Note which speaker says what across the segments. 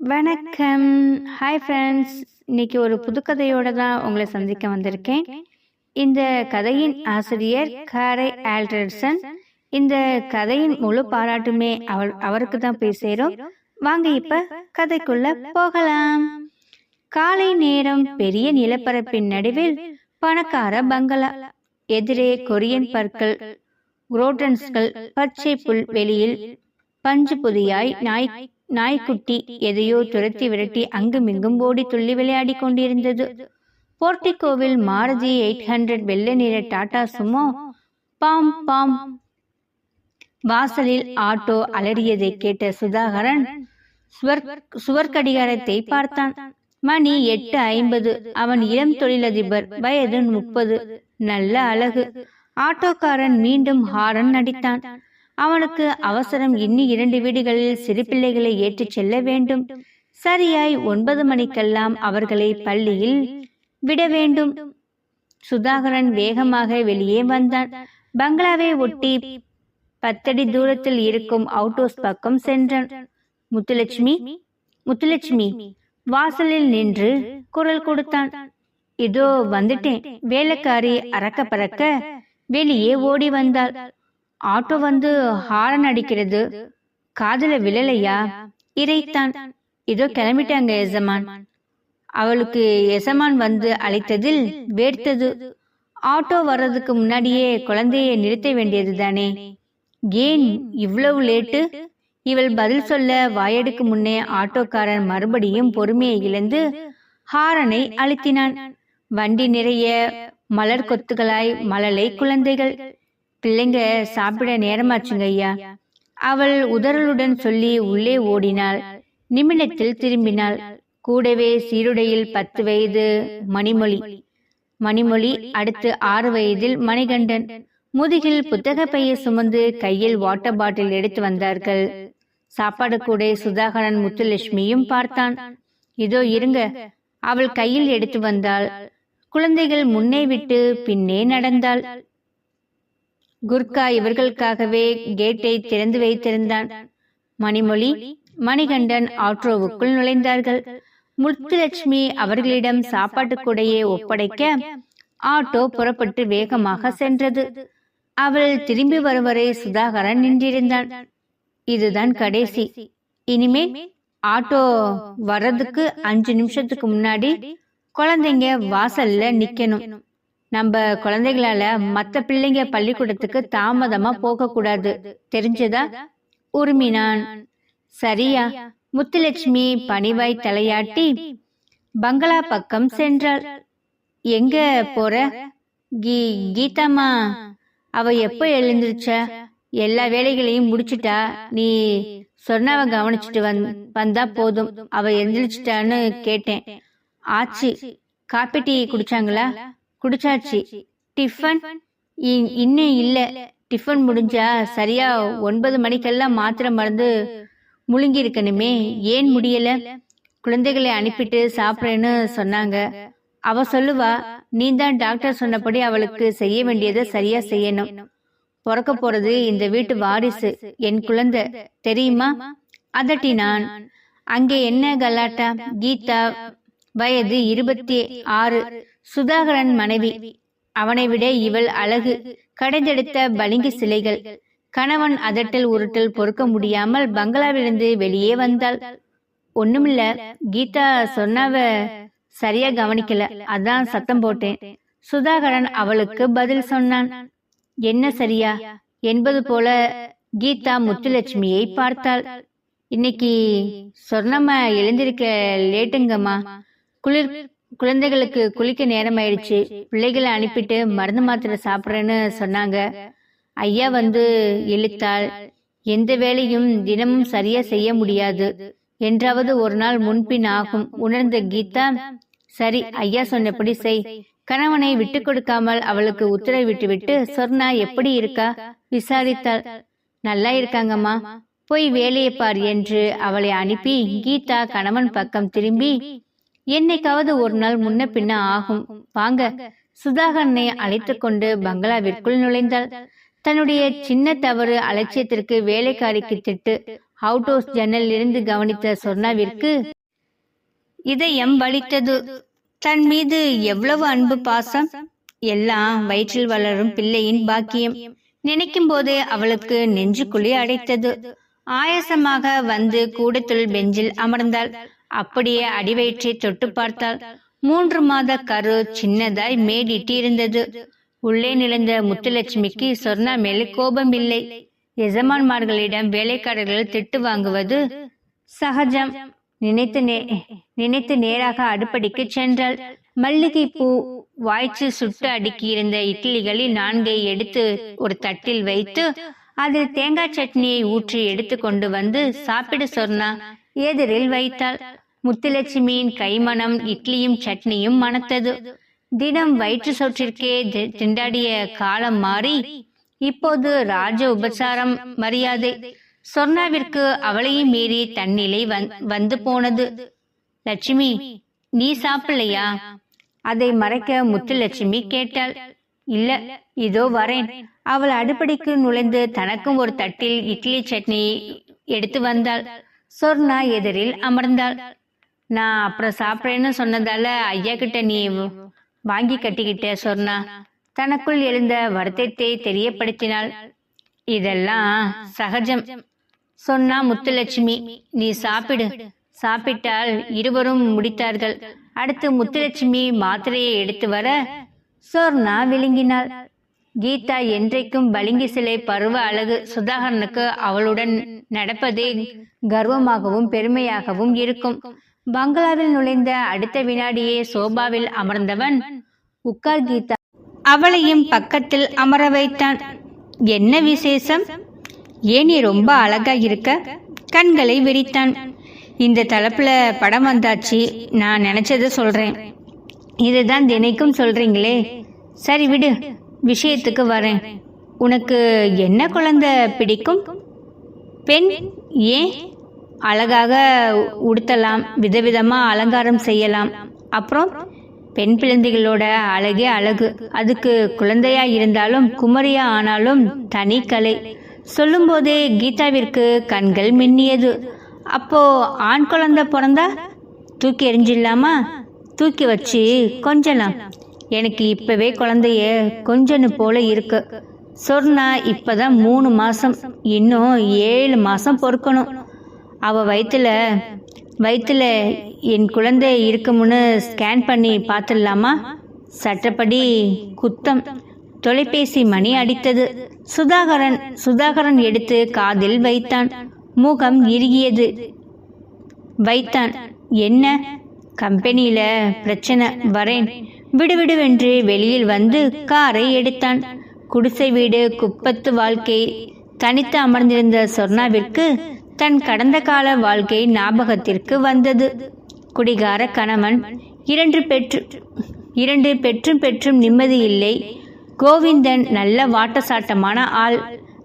Speaker 1: வணக்கம். Hi friends இன்னைக்கு ஒரு புதுக்கதையோட தான் உங்களை சந்திக்க வந்திருக்கேன். இந்த கதையின் ஆசிரியர் காரை ஆல்டர்சன் இந்த கதையின் முழு பாராட்டுமே அவள் அவருக்கு தான் போய் சேரும். வாங்க இப்ப கதைக்குள்ள போகலாம். காலை நேரம் பெரிய நிலப்பரப்பின் நடுவில் பணக்கார பங்களா. எதிரே கொரியன் பற்கள் குரோட்டன்ஸ்கள் பச்சை புல் வெளியில் பஞ்சு புதியாய் நாய் நாய்க்குட்டி எதையோ துரத்தி விரட்டி அங்குமிங்கும் ஓடி துள்ளி விளையாடி கொண்டிருந்தது. போர்டிகோவில் மாருதி எயிட் ஹண்ட்ரட் வெள்ளை நிற டாடா சுமோ பாம் பாம். வாசலில் ஆட்டோ அலறியதை கேட்ட சுதாகரன் சுவர் சுவர்கடிகாரத்தை பார்த்தான். மணி எட்டு ஐம்பது. அவன் இளம் தொழிலதிபர். வயது முப்பது. நல்ல அழகு. ஆட்டோக்காரன் மீண்டும் ஹாரன் நடித்தான் அவனுக்கு அவசரம் இன்னி இரண்டு வீடுகளில் சிறு பிள்ளைகளை ஏற்றிச் செல்ல வேண்டும். சரியாய் ஒன்பது மணிக்கெல்லாம் அவர்களை பள்ளியில் விட வேண்டும். சுதாகரன் வேகமாக வெளியே வந்தான். பங்களாவை ஒட்டி பத்தடி தூரத்தில் இருக்கும் அவுட்டோஸ் பக்கம் சென்றான். முத்துலட்சுமி முத்துலட்சுமி வாசலில் நின்று குரல் கொடுத்தான். இதோ வந்துட்டேன். வேலைக்காரி அறக்க பறக்க வெளியே ஓடி வந்தாள். ஆட்டோ வந்து ஹாரன் அடிக்கிறது. காதல விழலையா? இறைத்தான். இதோ கிளம்பிட்டாங்க எசமான் அவளுக்கு எசமான் வந்து அழைத்ததில் வேர்த்தது. ஆட்டோ வர்றதுக்கு முன்னாடியே குழந்தையை நிறுத்த வேண்டியது தானே. ஏன் இவ்வளவு லேட்டு? இவள் பதில் சொல்ல வாயெடுக்கு முன்னே ஆட்டோக்காரன் மறுபடியும் பொறுமையை இழந்து ஹாரனை அழுத்தினான். வண்டி நிறைய மலர் கொத்துகளாய் மழலை குழந்தைகள். பிள்ளைங்க சாப்பிட நேரமாச்சுங்க ஐயா. அவள் உதறலுடன் சொல்லி உள்ளே ஓடினாள். நிமிடத்தில் திரும்பினாள். கூடவே சீருடையில் பத்து வயது மணிமொழி. மணிமொழி அடுத்து ஆறு வயதில் மணிகண்டன். முதுகில் புத்தக பையை சுமந்து கையில் வாட்டர் பாட்டில் எடுத்து வந்தார்கள். சாப்பாடு கூட சுதாகரன் முத்துலட்சுமியும் பார்த்தான். இதோ இருங்க. அவள் கையில் எடுத்து வந்தாள். குழந்தைகள் முன்னே விட்டு பின்னே நடந்தாள். குர்கா இவர்களுக்காகவே கேட்டை திறந்து வைத்திருந்தான். மணிமொழி மணிகண்டன் ஆட்ரோவுக்குள் நுழைந்தார்கள். முத்துலட்சுமி அவர்களிடம் சாப்பாட்டு கூடையே ஒப்படைக்க ஆட்டோ புறப்பட்டு வேகமாக சென்றது. அவள் திரும்பி வரும் வரை சுதாகரன் நின்றிருந்தான். இதுதான் கடைசி. இனிமே ஆட்டோ வர்றதுக்கு அஞ்சு நிமிஷத்துக்கு முன்னாடி குழந்தைங்க வாசல்ல நிக்கணும். நம்ம குழந்தைகளால மத்த பிள்ளைங்க பள்ளிக்கூடத்துக்கு தாமதமா போக கூடாது. தெரிஞ்சதா? உருமினான். சரியா. முத்துலட்சுமி பணிவாய் தலையாட்டி பங்களா பக்கம் சென்றாள். எங்க போற? கீ கீதாமா அவ எப்ப எழுந்திருச்சா? எல்லா வேலைகளையும் முடிச்சிட்டா. நீ சொன்னவ கவனிச்சுட்டு வந் வந்தா போதும். அவ எழுந்திரிச்சிட்டான்னு கேட்டேன். ஆச்சு. காப்பி டீ குடிச்சாங்களா? குடிச்சாச்சு. டிஃபன் இன்னும் இல்ல. டிஃபன் முடிஞ்சா சரியா ஒன்பது மணிக்கெல்லாம் மாத்திரை மருந்து முழுங்கி இருக்கணுமே ஏன் முடியல? குழந்தைகளை அனுப்பிட்டு சாப்பிட்றேன்னு சொன்னாங்க. அவ சொல்லுவா நீ தான் டாக்டர் சொன்னபடி அவளுக்கு செய்ய வேண்டியதை சரியா செய்யணும். பிறக்க போறது இந்த வீட்டு வாரிசு. என் குழந்தை தெரியுமா? அதட்டினான். அங்கே என்ன கலாட்டா? கீதா வயது இருபத்தி ஆறு. சுதாகரன் மனைவி. அவனை விட இவள் அழகு. கடைந்தெடுத்த பளிங்கு சிலைகள். கணவன் அதட்டல் உருட்டல் பொறுக்க முடியாமல் பங்களாவிலிருந்து வெளியே வந்தாள். ஒண்ணுமில்ல கீதா சொன்னவ சரியா கவனிக்கல. அதான் சத்தம் போட்டேன். சுதாகரன் அவளுக்கு பதில் சொன்னான். என்ன சரியா? என்பது போல கீதா முத்துலட்சுமியை பார்த்தாள். இன்னைக்கு சொர்ணம்மா எழுந்திருக்க லேட்டுங்கம்மா. குளிர் குழந்தைகளுக்கு குளிக்க நேரம் ஆயிடுச்சு பிள்ளைகளை அனுப்பிட்டு மருந்து மாத்திரை சாப்பிட்றேன்னு சொன்னாங்க. ஐயா வந்து இழுத்தாள் எந்த வேலையும் தினமும் சரியா செய்ய முடியாது. என்றாவது ஒரு நாள் முன்பின் ஆகும். உணர்ந்த கீதா சரி ஐயா சொன்னபடி செய். கணவனை விட்டு கொடுக்காமல் அவளுக்கு உத்தரவிட்டு விட்டு சொர்ணா எப்படி இருக்கா? விசாரித்தாள். நல்லா இருக்காங்கம்மா. போய் வேலையை பார் என்று அவளை அனுப்பி கீதா கணவன் பக்கம் திரும்பி என்னைக்காவது ஒரு நாள் முன்ன பின்ன ஆகும். வாங்க சுதாகரனை அழைத்து கொண்டு பங்களாவிற்குள் நுழைந்தாள். தன்னுடைய சின்ன தவறு அலட்சியத்திற்கு வேலைக்காரிக்கு திட்டு அவுட் ஹவுஸ் ஜன்னலில் இருந்து கவனித்த சொர்ணாவிற்கு இதயம் வலித்தது தன் மீது எவ்வளவு அன்பு பாசம்? எல்லாம் வயிற்றில் வளரும் பிள்ளையின் பாக்கியம். நினைக்கும் போதே அவளுக்கு நெஞ்சுக்குழி அடைத்தது. ஆயாசமாக வந்து கூடத்துள் பெஞ்சில் அமர்ந்தாள். அப்படியே அடிவயிற்றை தொட்டு பார்த்தாள் மூன்று மாத கரு சின்னதாய் மேடிட்டிருந்தது உள்ளே நிலந்த முத்துலட்சுமிக்கு சொர்ணா மேலே கோபம் இல்லை எஜமான்மார்களிடம் வேலைக்காரர்கள் திட்டு வாங்குவது சகஜம். நினைத்து நே நினைத்து நேராக அடுப்படிக்கு சென்றாள். மல்லிகை பூ வாய்ச்சு சுட்டு அடுக்கியிருந்த இட்லிகளில் நான்கை எடுத்து ஒரு தட்டில் வைத்து அதில் தேங்காய் சட்னியை ஊற்றி எடுத்து கொண்டு வந்து சாப்பிட சொன்னா எதிரில் வைத்தாள். முத்துலட்சுமியின் கைமணம் இட்லியும் சட்னியும் மணத்தது. தினம் வயிற்று சொற்றிற்கே திண்டாடிய காலம் மாறி இப்போது ராஜ உபசாரம் மரியாதை. சொர்ணாவிற்கு அவளையும் மீறி தன்னிலை வந்- வந்து போனது. லட்சுமி நீ சாப்பிடலையா? அதை மறைக்க முத்துலட்சுமி கேட்டாள். இல்ல இதோ வரேன். அவள் அடுப்படிக்கு நுழைந்து தனக்கும் ஒரு தட்டில் இட்லி சட்னி எடுத்து வந்தாள். சொர்ணா எதிரில் அமர்ந்தாள். நான் அப்புறம் சாப்பிட்றேன்னு சொன்னதால ஐயா கிட்ட நீ வாங்கி கட்டிக்கிட்ட சொர்ணா. தனக்குள் எழுந்த வருத்தத்தை தெரியப்படுத்தினாள். இதெல்லாம் சகஜம். சொன்னா முத்துலட்சுமி நீ சாப்பிடு. சாப்பிட்டால் இருவரும் முடித்தார்கள். அடுத்து முத்துலட்சுமி மாத்திரையை எடுத்து வர சொர்ணா விழுங்கினாள் கீதா என்றைக்கும் பளிங்கு சிலை பருவ அழகு சுதாகரனுக்கு அவளுடன் நடப்பதே கர்வமாகவும் பெருமையாகவும் இருக்கும். பங்களாவில் நுழைந்த அடுத்த வினாடியே சோபாவில் அமர்ந்தவன் உட்கார் கீதா. அவளையும் பக்கத்தில் அமர வைத்தான். என்ன விசேஷம்? ஏன் நீ ரொம்ப அழகா இருக்க? கண்களை விரித்தான். இந்த தலைப்புல படம் வந்தாச்சு. நான் நினைச்சத சொல்றேன். இதுதான் தினைக்கும் சொல்றீங்களே. சரி விடு. விஷயத்துக்கு வரேன். உனக்கு என்ன குழந்தை பிடிக்கும்? பெண் ஏன் அழகாக உடுத்தலாம் விதவிதமாக அலங்காரம் செய்யலாம். அப்புறம் பெண் பிழந்தைகளோட அழகே அழகு. அதுக்கு குழந்தையா இருந்தாலும் குமரியா ஆனாலும் தனி கலை. சொல்லும்போதே கீதாவிற்கு கண்கள் மின்னியது. அப்போ ஆண் குழந்தை பிறந்தா தூக்கி எறிஞ்சிடலாமா? தூக்கி வச்சு கொஞ்சலாம். எனக்கு இப்பவே குழந்தைய கொஞ்சனு போல இருக்கு. சொர்ணா இப்பதான் மூணு மாசம் இன்னும் ஏழு மாசம் பொறுக்கணும். அவ வயிற்றுல வயிற்றுல என் குழந்தை இருக்கும்னு ஸ்கேன் பண்ணி பார்த்துடலாமா சட்டப்படி குத்தம். தொலைபேசி மணி அடித்தது. சுதாகரன் சுதாகரன் எடுத்து காதில் வைத்தான். முகம் இறுகியது. வைத்தான் என்ன? கம்பெனியில பிரச்சனை வரேன். விடுவிடுவென்று வெளியில் வந்து காரை எடுத்தான். குடிசை வீடு குப்பத்து வாழ்க்கை தனித்து அமர்ந்திருந்த சொர்ணாவிற்கு தன் கடந்த கால வாழ்க்கை ஞாபகத்திற்கு வந்தது. குடிகார கணவன் இரண்டு பெற்று இரண்டு பெற்றும் பெற்றும் நிம்மதி இல்லை. கோவிந்தன் நல்ல வாட்டசாட்டமான ஆள்.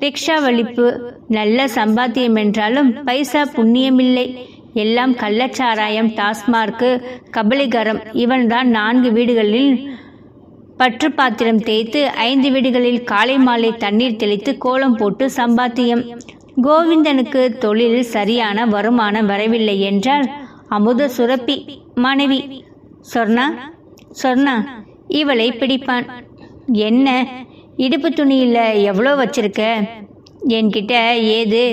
Speaker 1: ரிக்ஷா வலிப்பு நல்ல சம்பாத்தியம் என்றாலும் பைசா புண்ணியமில்லை. எல்லாம் கள்ளச்சாராயம் டாஸ்மார்க்கு கபலிகரம். இவன்தான் நான்கு வீடுகளில் பற்று பாத்திரம் தேய்த்து ஐந்து வீடுகளில் காலை மாலை தண்ணீர் தெளித்து கோலம் போட்டு சம்பாத்தியம். கோவிந்தனுக்கு தொழில் சரியான வருமானம் வரவில்லை என்றால் அமுத சுரப்பி மனைவி. சொர்ணா சொர்ணா இவளை பிடிப்பான். என்ன இடுப்பு துணியில் எவ்வளோ வச்சிருக்க? என்கிட்ட ஏது?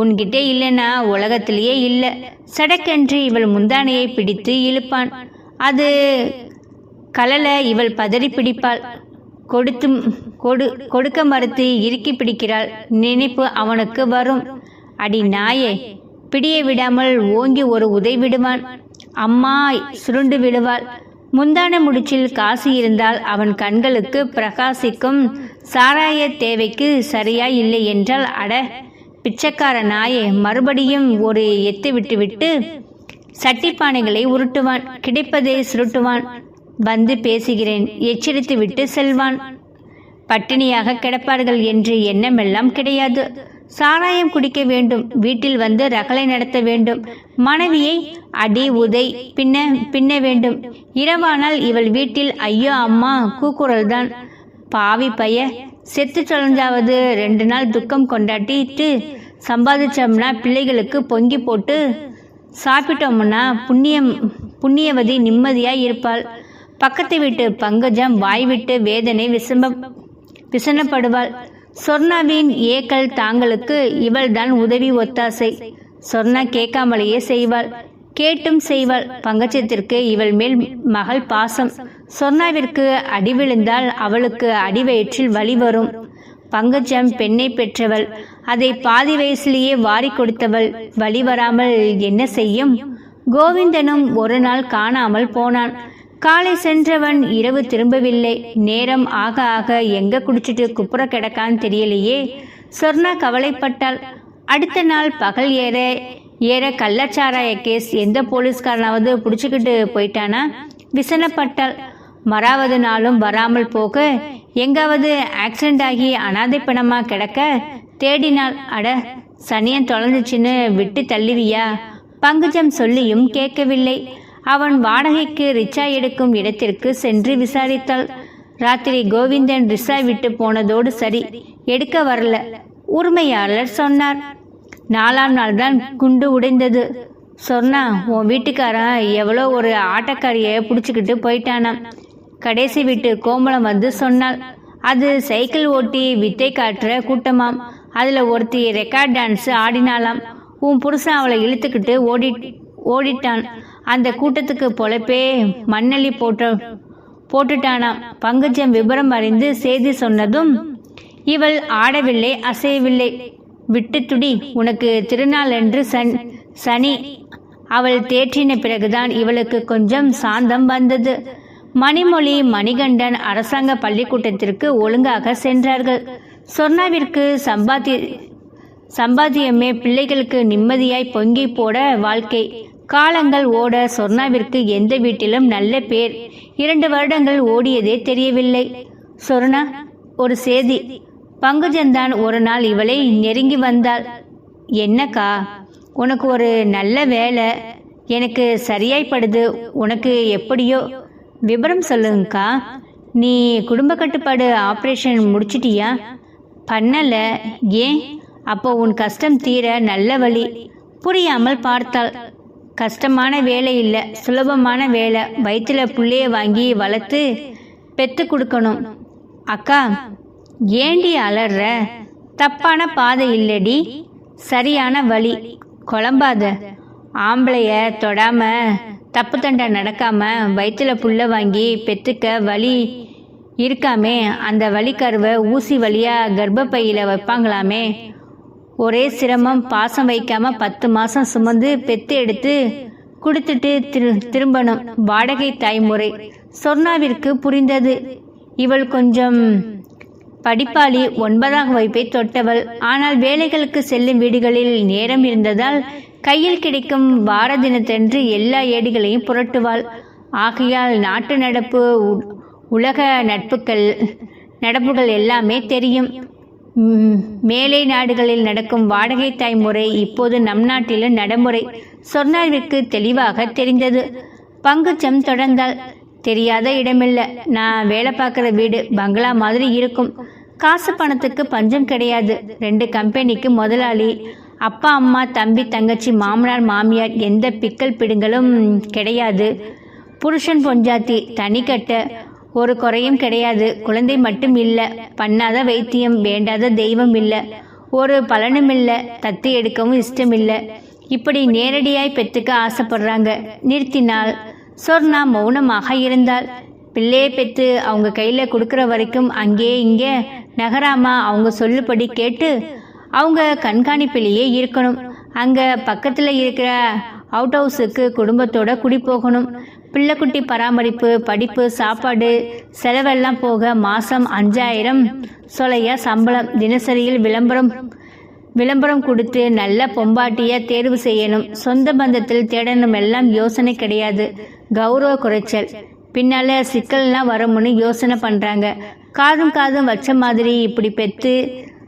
Speaker 1: உன்கிட்டே இல்லைன்னா உலகத்திலேயே இல்லை. சடக்கென்று இவள் முந்தானையை பிடித்து இழுப்பான். அது கலல இவள் பதறி பிடிப்பாள். கொடுத்து கொடு கொடுக்க மறுத்து இறுக்கி பிடிக்கிறாள். நினைப்பு அவனுக்கு வரும். அடி நாயே பிடிய விடாமல் ஓங்கி ஒரு உதை விடுவான். அம்மா சுருண்டு விடுவாள் முந்தான முடிச்சில் காசு இருந்தால் அவன் கண்களுக்கு பிரகாசிக்கும் சாராய தேவைக்கு சரியா இல்லை என்றால் அட பிச்சைக்கார நாயை மறுபடியும் ஒரு எத்து விட்டுவிட்டு சட்டிப்பானைகளை உருட்டுவான் கிடைப்பதை சுருட்டுவான் வந்து பேசுகிறேன் எச்சரித்து விட்டு செல்வான். பட்டினியாக கிடப்பார்கள் என்று எண்ணமெல்லாம் கிடையாது. சாராயம் குடிக்க வேண்டும் வீட்டில் வந்து ரகளை நடத்த வேண்டும். மனைவியை அடி உதை பின்ன பின்ன வேண்டும். இரவானால் இவள் வீட்டில் ஐயோ அம்மா கூக்குரல்தான். பாவி பைய செத்து தொலைஞ்சாவது ரெண்டு நாள் துக்கம் கொண்டாட்டிட்டு சம்பாதிச்சோம்னா பிள்ளைகளுக்கு பொங்கி போட்டு சாப்பிட்டோம்னா புண்ணியம் புண்ணியவதி நிம்மதியாக இருப்பாள். பக்கத்து வீட்டு பங்கஜம் வாய் விட்டு வேதனை விசம்ப விசனப்படுவாள். சொர்ணாவின் ஏக்கல் தாங்களுக்கு இவள்தான் உதவி ஒத்தாசை. சொர்ணா கேட்காமலேயே செய்வாள். கேட்டும் செய்வாள் பங்கஜத்திற்கு இவள் மேல் மகள் பாசம். சொர்ணாவிற்கு அடி விழுந்தால் அவளுக்கு அடி வயிற்றில் வலி வரும். பங்கஜம் பெண்ணை பெற்றவள். அதை பாதி வயசிலேயே வாரி கொடுத்தவள். வழி வராமல் என்ன செய்யும்? கோவிந்தனும் ஒரு நாள் காணாமல் போனான். காலை சென்றவன் இரவு திரும்பவில்லை. நேரம் ஆக ஆக எங்க குடிச்சிட்டு குப்புற கிடக்கான்னு தெரியலையே. சொர்ணா கவலைப்பட்டாள். அடுத்த நாள் பகல் ஏற ஏற கள்ளச்சாராய கேஸ் எந்த போலீஸ்காரனாவது பிடிச்சிக்கிட்டு போயிட்டானா? விசனப்பட்டாள் மறாவது நாளும் வராமல் போக எங்காவது ஆக்சிடென்ட் ஆகி அனாதை பிணமாக கிடக்க தேடினாள் அட சனியன் தொலைஞ்சிச்சின்னு விட்டு தள்ளுவியா? பங்குஜம் சொல்லியும் கேட்கவில்லை. அவன் வாடகைக்கு ரிச்சா எடுக்கும் இடத்திற்கு சென்று விசாரித்தாள். ராத்திரி கோவிந்தன் ரிசா விட்டு போனதோடு சரி எடுக்க வரல. உரிமையாளர் சொன்னார். நாலாம் நாள் தான் குண்டு உடைந்தது. சொன்னா உன் வீட்டுக்காரன் எவ்வளோ ஒரு ஆட்டக்காரியை பிடிச்சிக்கிட்டு போயிட்டானான் கடைசி வீட்டு கோமலம் வந்து சொன்னாள் அது சைக்கிள் ஓட்டி வித்தை காட்டுற கூட்டமாம். அதில் ஒருத்தி ரெக்கார்ட் டான்ஸ் ஆடினாலாம் உன் புருஷன் அவளை இழுத்துக்கிட்டு ஓடி ஓடிட்டான். அந்த கூட்டத்துக்கு பொழப்பே மண்ணள்ளி போட்ட போட்டுட்டானாம். பங்குஜம் விபரம் அறிந்து செய்தி சொன்னதும் இவள் ஆடவில்லை அசையவில்லை. விட்டு துடி உனக்கு திருநாள் என்று சன் சனி. அவள் தேற்றின பிறகுதான் இவளுக்கு கொஞ்சம் சாந்தம் வந்தது. மணிமொழி மணிகண்டன் அரசாங்க பள்ளிக்கூட்டத்திற்கு ஒழுங்காக சென்றார்கள். சொர்ணாவிற்கு சம்பாத்தி சம்பாத்தியமே பிள்ளைகளுக்கு நிம்மதியாய் பொங்கி போட வாழ்க்கை. காலங்கள் ஓட சொர்ணாவிற்கு எந்த வீட்டிலும் நல்ல பேர். இரண்டு வருடங்கள் ஓடியதே தெரியவில்லை. சொர்ணா ஒரு சேதி. பங்குஜந்தான் ஒரு நாள் இவளை நெருங்கி வந்தாள். என்னக்கா உனக்கு ஒரு நல்ல வேலை. எனக்கு சரியாய்ப்படுது. உனக்கு எப்படியோ? விபரம் சொல்லுங்கக்கா. நீ குடும்ப கட்டுப்பாடு ஆப்ரேஷன் முடிச்சிட்டியா? பண்ணலை. ஏன்? அப்போ உன் கஷ்டம் தீர நல்ல வழி. புரியாமல் பார்த்தாள். கஷ்டமான வேலை இல்லை. சுலபமான வேலை. வயிற்றுல புள்ளைய வாங்கி வளர்த்து பெற்று கொடுக்கணும். அக்கா ஏண்டி அலற? தப்பான பாதை இல்லடி. சரியான வழி. குழம்பாத. ஆம்பளைய தொடாம தப்பு தண்டை நடக்காம வயிற்றுல புல்ல வாங்கி பெத்துக்க வலி இருக்காமே. அந்த வலிக்கருவை ஊசி வழியா கர்ப்பப்பையில வைப்பாங்களாமே. ஒரே சிரமம் பாசம் வைக்காம பத்து மாசம் சுமந்து பெத்து எடுத்து கொடுத்துட்டு திரு திரும்பணும். வாடகை தாய்முறை. சொர்ணாவிற்கு புரிந்தது. இவள் கொஞ்சம் படிப்பாளி ஒன்பதாம் வகுப்பை தொட்டவள். ஆனால் வேலைகளுக்கு செல்லும் வீடுகளில் நேரம் இருந்ததால் கையில் கிடைக்கும் வார தினத்தன்று எல்லா ஏடுகளையும் புரட்டுவாள். ஆகையால் நாட்டு நடப்பு உ- உலக நட்புகள் நடப்புகள் எல்லாமே தெரியும். மேலை நாடுகளில் நடக்கும் வாடகை தாய் முறை இப்போது நம் நாட்டிலும் நடைமுறை. சொர்ணாவிற்கு தெளிவாக தெரிந்தது. பங்குச்சம் தொடர்ந்தால் தெரியாத இடமில்லை. நான் வேலை பார்க்குற வீடு பங்களா மாதிரி இருக்கும். காசு பணத்துக்கு பஞ்சம் கிடையாது. ரெண்டு கம்பெனிக்கு முதலாளி அப்பா அம்மா தம்பி தங்கச்சி மாமனார் மாமியார் எந்த பிக்கல் பிடுங்களும் கிடையாது. புருஷன் பொஞ்சாத்தி தனிக்கட்ட ஒரு குறையும் கிடையாது. குழந்தை மட்டும் இல்லை பண்ணாத வைத்தியம் வேண்டாத தெய்வம் இல்லை. ஒரு பலனும் இல்லை தத்து எடுக்கவும் இஷ்டம் இல்லை. இப்படி நேரடியாய் பெற்றுக்க ஆசைப்படுறாங்க. நிறுத்தினால் சொர்ணா மௌனமாக இருந்தாள். பிள்ளையை பெற்று அவங்க கையில் கொடுக்குற வரைக்கும் அங்கே இங்கே நகராமா அவங்க சொல்லுபடி கேட்டு அவங்க கண்காணிப்பிலேயே இருக்கணும். அங்கே பக்கத்தில் இருக்கிற அவுட் ஹவுஸுக்கு குடும்பத்தோட குடி போகணும். பிள்ளைக்குட்டி பராமரிப்பு படிப்பு சாப்பாடு செலவெல்லாம் போக மாதம் அஞ்சாயிரம் சொலையா சம்பளம் தினசரியில் விளம்பரம் விளம்பரம் கொடுத்து நல்ல பொம்பாட்டியை தேர்வு செய்யணும். சொந்த பந்தத்தில் தேடணும் எல்லாம் யோசனை கிடையாது. கௌரவ குறைச்சல். பின்னால சிக்கல்லாம் வரும்னு யோசனை பண்றாங்க. காதும் காதும் வச்ச மாதிரி இப்படி பெத்து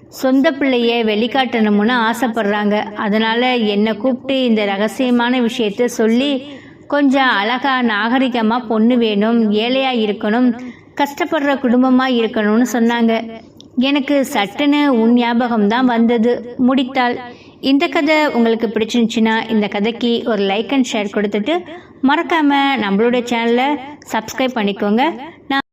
Speaker 1: சொந்த பிள்ளைய வெளிக்காட்டணும்னு ஆசைப்படுறாங்க. அதனால என்னை கூப்பிட்டு இந்த ரகசியமான விஷயத்த சொல்லி கொஞ்சம் அழகா நாகரிகமா பொண்ணு வேணும் ஏழையா இருக்கணும் கஷ்டப்படுற குடும்பமா இருக்கணும்னு சொன்னாங்க. எனக்கு சட்டுன்னு உன் ஞாபகம் தான் வந்தது. முடித்தாள். இந்த கதை உங்களுக்கு பிடிச்சிருந்துச்சுன்னா இந்த கதைக்கு ஒரு லைக் அண்ட் ஷேர் கொடுத்துட்டு மறக்காமல் நம்மளுடைய சேனலை சப்ஸ்கிரைப் பண்ணிக்கோங்க. நான்